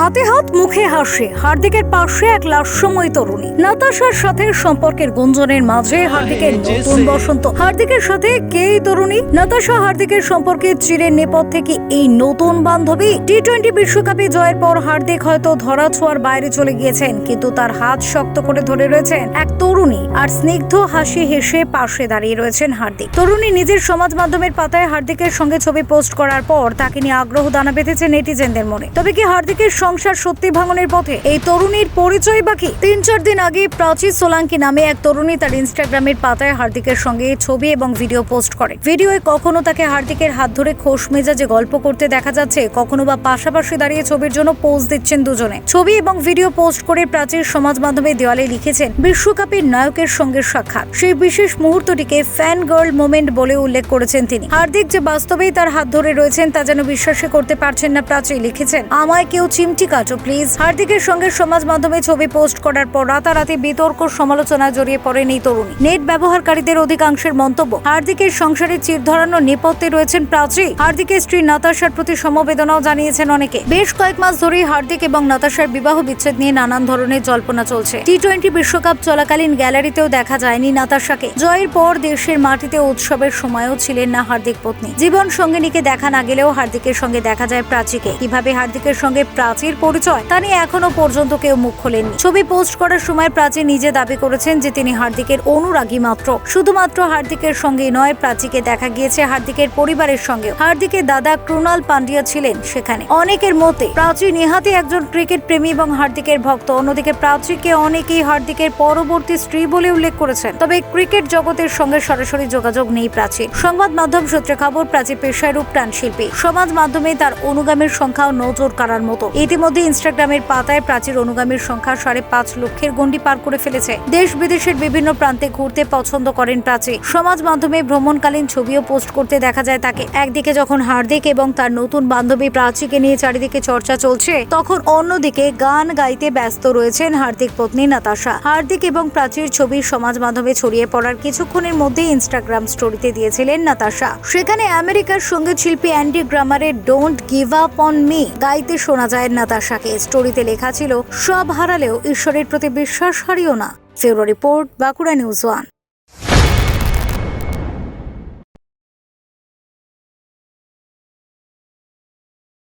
হাতে হাত মুখে হাসে। হার্দিকের পাশে এক লাস্যময় তরুণী। নাতাশার সাথে সম্পর্কের গুঞ্জনের মাঝে হার্দিকের নতুন বসন্ত। হার্দিকের সাথে কে তরুণী? নাতাশা হার্দিকের সম্পর্কে চিরের নেপথ্যে কি এই নতুন বান্ধবী। টি টোয়েন্টি বিশ্বকাপে জয়ের পর হার্দিক হয়তো ধরা ছোঁয়ার বাইরে চলে গিয়েছেন কিন্তু তার হাত শক্ত করে ধরে রয়েছেন এক তরুণী আর স্নিগ্ধ হাসি হেসে পাশে দাঁড়িয়ে রয়েছেন হার্দিক। তরুণী নিজের সমাজ মাধ্যমের পাতায় হার্দিকের সঙ্গে ছবি পোস্ট করার পর তাকে নিয়ে আগ্রহ দানা বেঁধেছে নেটিজেনদের মনে। তবে কি হার্দিকের সংসার সত্যি ভাঙনের পথে। এই তরুণীর পরিচয় বাকি। তিন চার দিন আগে প্রাচী সোলাঙ্কি নামে এক তরুণী তার ইনস্টাগ্রামের পাতায় হার্দিকের সঙ্গে ছবি এবং ভিডিও পোস্ট করে। ভিডিওয়ে কখনো তাকে হার্দিকের হাত ধরে খোশ মেজাজে গল্প করতে দেখা যাচ্ছে, কখনো বা পাশাপাশি দাঁড়িয়ে ছবির জন্য পোজ দিচ্ছেন দুজনে। ছবি এবং ভিডিও পোস্ট করে প্রাচীর সমাজ মাধ্যমে দেওয়ালে লিখেছেন, বিশ্বকাপের নায়কের সঙ্গে সাক্ষাৎ। সেই বিশেষ মুহূর্তটিকে ফ্যান গার্ল মোমেন্ট বলে উল্লেখ করেছেন তিনি। হার্দিক যে বাস্তবেই তার হাত ধরে রয়েছেন, তা যেন বিশ্বাসই করতে পারছেন না প্রাচী, লিখেছেন, আমায় কেউ চিমটি কাটো প্লিজ হার্দিকের সঙ্গে সমাজ মাধ্যমে ছবি পোস্ট করার পর রাতারাতি বিতর্ক সমালোচনায় জড়িয়ে পড়েন এই তরুণী। নেট ব্যবহারকারীদের অধিকাংশের মন্তব্য, হার্দিকের সংসারে চির ধরানো নেপথ্যে রয়েছেন প্রাচী। হার্দিকের স্ত্রী নাতাশার প্রতি সমবেদনাও জানিয়েছেন অনেকে। বেশ কয়েক মাস ধরেই হার্দিক এবং নাতাশার বিবাহ বিচ্ছেদ নিয়ে নানান ধরনের জল্পনা চলছে। টি টোয়েন্টি বিশ্বকাপ চলাকালীন গ্যালারিতেও দেখা যায়নি নাতাশাকে। জয়ের পর দেশের মাটিতে উৎসবের সময়ও ছিলেন না হার্দিক পত্নী। জীবন সঙ্গিনীকে দেখা না গেলেও হার্দিকের সঙ্গে দেখা যায় প্রাচীকে। কীভাবে হার্দিকের সঙ্গে প্রাচীর পরিচয়, তা নিয়ে এখনও পর্যন্ত কেউ মুখ খোলেননি। ছবি পোস্ট করার সময় প্রাচী নিজে দাবি করেছেন যে তিনি হার্দিকের অনুরাগী মাত্র। শুধুমাত্র হার্দিকের সঙ্গে নয় প্রাচীকে দেখা গিয়েছে হার্দিকের পরিবারের সঙ্গে হার্দিকের দাদা ক্রুনাল পান্ডিয়া ছিলেন সেখানে। অনেকের মতে প্রাচী নেহাতি একজন ক্রিকেট প্রেমী এবং হার্দিকের ভক্ত। অন্যদিকে প্রাচীকে অনেকেই হার্দিকের পরবর্তী স্ত্রী বলে উল্লেখ করেছেন। তবে ক্রিকেট জগতের সঙ্গে সরাসরি যোগাযোগ নেই প্রাচীর। সংবাদ মাধ্যম সূত্রে খবর প্রাচী পেশায় রূপ প্রাণ শিল্পী। সমাজ মাধ্যমে তার অনুগামীর সংখ্যাও নজর কাড়ার মতো। ইতিমধ্যে ইনস্টাগ্রামের পাতায় প্রাচীর অনুগামীর সংখ্যা সাড়ে পাঁচ লক্ষের গণ্ডি পার করে ফেলেছে। দেশ বিদেশের বিভিন্ন প্রান্তে ঘুরতে পছন্দ করেন প্রাচী সমাজ মাধ্যমে ভ্রমণকালীন ছবিও পোস্ট করতে দেখা যায় তাকে। একদিকে যখন হার্দিক এবং তার নতুন বান্ধবী প্রাচীকে নিয়ে চারিদিকে চর্চা চলছে, তখন অন্যদিকে গান গাইতে ব্যস্ত রয়েছেন হার্দিক পত্নী নাতাশা। হার্দিক এবং প্রাচীর ছবি সমাজ মাধ্যমে ছড়িয়ে পড়ার কিছুক্ষণের মধ্যে ইনস্টাগ্রাম স্টোরিতে দিয়েছিলেন নাতাশা। সেখানে আমেরিকার সংগীত শিল্পী অ্যান্ডি গ্রামারের don't give up on me গাইতে শোনা যায় নাতাশাকে স্টোরিতে লেখা ছিল, সব হারালেও ঈশ্বরের প্রতি বিশ্বাস হারিও না। February report, Bankura news one.